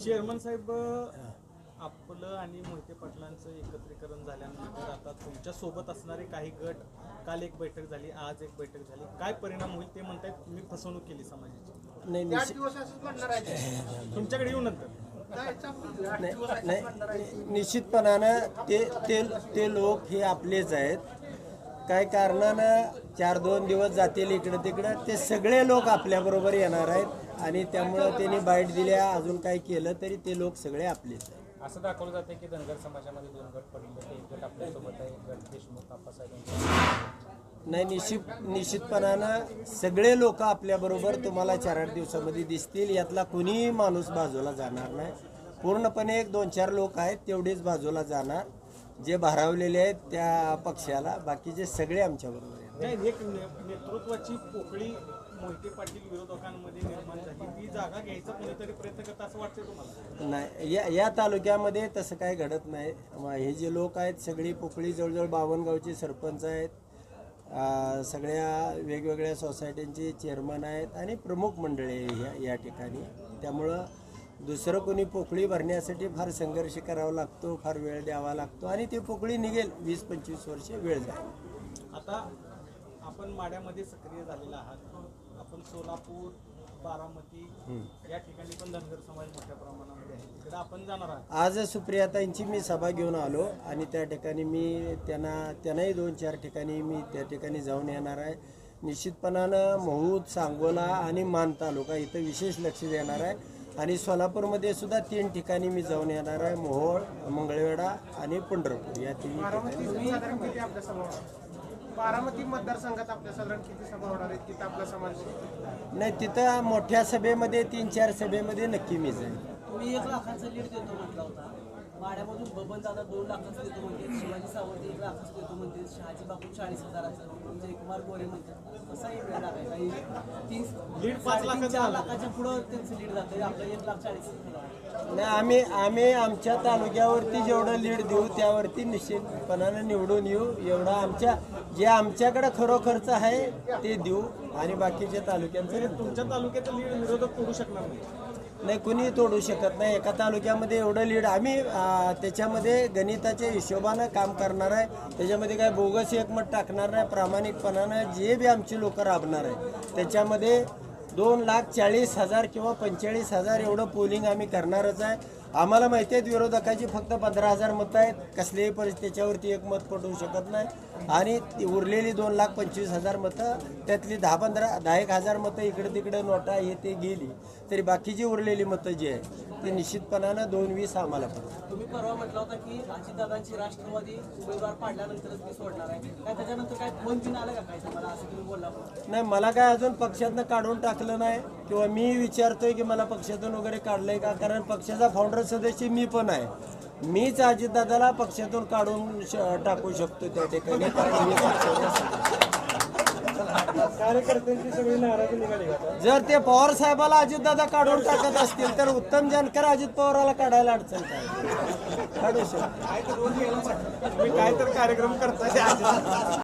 Chairman साहेब आपलं आणि मोहिते पाटलांचं एकत्रीकरण झाल्यानंतर आता तुमच्यासोबत असणारे काही गट काल एक बैठक झाली आज एक बैठक झाली काय परिणाम होईल ते म्हणतायत तुम्ही फसवणूक केली समाजाची नाही आठ निश्चित दिवस असंच म्हणणार आहे ते. तुमच्याकडे येऊ नंतर नाही. निश्चितपणानं ते ते ते लोक हे आपलेच आहेत काय कारणानं चार दोन दिवस जातील इकडं तिकडं. ते सगळे लोक आपल्याबरोबर येणार आहेत आणि त्यामुळं त्यांनी बाईट दिल्या अजून काय केलं तरी ते लोक सगळे आपलेच आहेत. असं दाखवलं जातं की धनगर समाजामध्ये दोन गट पडले एक गट आपल्यासोबत आहे एक गट देशमुख आप्पासाहेब नाही निश्चित निश्चितपणानं सगळे लोक आपल्याबरोबर तुम्हाला चार आठ दिवसामध्ये दिसतील. यातला कुणीही माणूस बाजूला जाणार नाही. पूर्णपणे एक दोन चार लोक आहेत तेवढेच बाजूला जाणार. जे भारावलेले आहेत त्या पक्षाला बाकीचे सगळे आमच्याबरोबर आहेत. नाही एक ने- नेतृत्वाची पोकळी मोहिते पाटील विरोधकांमध्ये निर्माण झाली. ती जागा घ्यायचा कोणीतरी प्रयत्न करता असं वाटतंय तुम्हाला? नाही या या तालुक्यामध्ये तसं काय घडत नाही. म- हे जे लोक आहेत सगळी पोकळी जवळजवळ बावनगावचे सरपंच आहेत. सगळ्या वेगवेगळ्या सोसायट्यांचे चेअरमन आहेत आणि प्रमुख मंडळी आहे या या ठिकाणी. त्यामुळं दुसरं कोणी पोकळी भरण्यासाठी फार संघर्ष करावा लागतो फार वेळ द्यावा लागतो आणि ती पोकळी निघेल. वीस पंचवीस वर्ष वेळ जाईल. आता आपण माड्यामध्ये सक्रिय झालेला आहात. आपण सोलापूर बारामती या ठिकाणी पण धनगर समाज मोठ्या प्रमाणामध्ये आहे. तिकडे आपण जाणार आहात. आज सुप्रियाताईंची मी सभा घेऊन आलो आणि त्या ठिकाणी मी त्यांना त्यांनाही दोन चार ठिकाणी मी त्या ठिकाणी जाऊन येणार आहे. निश्चितपणानं महूद सांगोला आणि मान तालुका इथं विशेष लक्ष देणार आहे. आणि सोलापूरमध्ये सुद्धा तीन ठिकाणी मी जाऊन येणार आहे. मोहोळ मंगळवेढा आणि पंढरपूर. या तिन्ही ठिकाणी. बारामती साधारण किती आपल्या सभा होणार? बारामती मतदारसंघात आपल्या साधारण किती सभा होणार आहेत? तिथं आपला समाज नाही तिथं मोठ्या सभेमध्ये तीन चार सभेमध्ये नक्की मी जाईल तुम्ही एक लाखाचं लीड देतो म्हटला होता. माड्यामधून बबन दादा दोन लाखाचं देतो म्हणते शिवाजी सावंत एक लाखाचं देतो म्हणते शहाजी बापू चाळीस हजाराचं जयकुमार गोरे म्हणतात. कसाही वेळ लागायचा तीन लीड पाच लाखाचं चार झालं. लाखाच्या पुढं त्यांचं लीड जातं. आपलं एक लाख चाळीस. नाही आम्ही आम्ही आमच्या तालुक्यावरती जेवढं लीड देऊ त्यावरती निश्चितपणानं निवडून येऊ. एवढं आमच्या जे आमच्याकडे खरोखरच आहे ते देऊ. आणि बाकीच्या तालुक्यांचं तुमच्या तालुक्याचं लीड विरोधक तोडू शकणार नाही. नाही कुणी तोडू शकत नाही. एका तालुक्यामध्ये एवढं लीड आम्ही त्याच्यामध्ये गणिताच्या हिशोबानं काम करणार आहे. त्याच्यामध्ये काय बोगस एकमत टाकणार नाही प्रामाणिकपणानं जे बी आमची लोकं राबणार आहे. त्याच्यामध्ये दोन लाख चाळीस हजार किंवा पंचेचाळीस हजार एवढं पोलिंग आम्ही करणारच आहे. आम्हाला माहिती आहेत विरोधकाची फक्त पंधरा हजार मतं आहेत. कसल्याही परिस्थिती त्याच्यावरती एक मत पटवू शकत नाही. आणि ती उरलेली दोन लाख पंचवीस हजार मतं त्यातली दहा पंधरा दहा एक हजार मतं इकडे तिकडे नोटा हे ते गेली. तरी बाकीची उरलेली मतं जी आहे ती निश्चितपणानं दोन वीस आम्हाला पडतात. तुम्ही परवा म्हटलं होता की अजितदादांची राष्ट्रवादी उमेदवार पाडल्यानंतरच मी सोडणार आहे. काय त्याच्यानंतर काय फोन बिन आलं का काय? तुम्हाला असं तुम्ही बोलला? नाही मला काय अजून पक्षातनं काढून टाकलं नाही. किंवा मी विचारतोय की मला पक्षातून वगैरे काढलंय का? कारण पक्षाचा फाउंडर सदस्य मी पण आहे. मीच अजितदादाला पक्षातून काढून टाकू शकतो त्या ठिकाणी. कार्यकर्त्यांची सगळी नाराजी निघाली जर ते पवार साहेबाला अजितदादा काढून टाकत असतील तर उत्तम जानकर अजित पवाराला काढायला अडचण काय? काढू शकतो. काय तर कार्यक्रम करताय.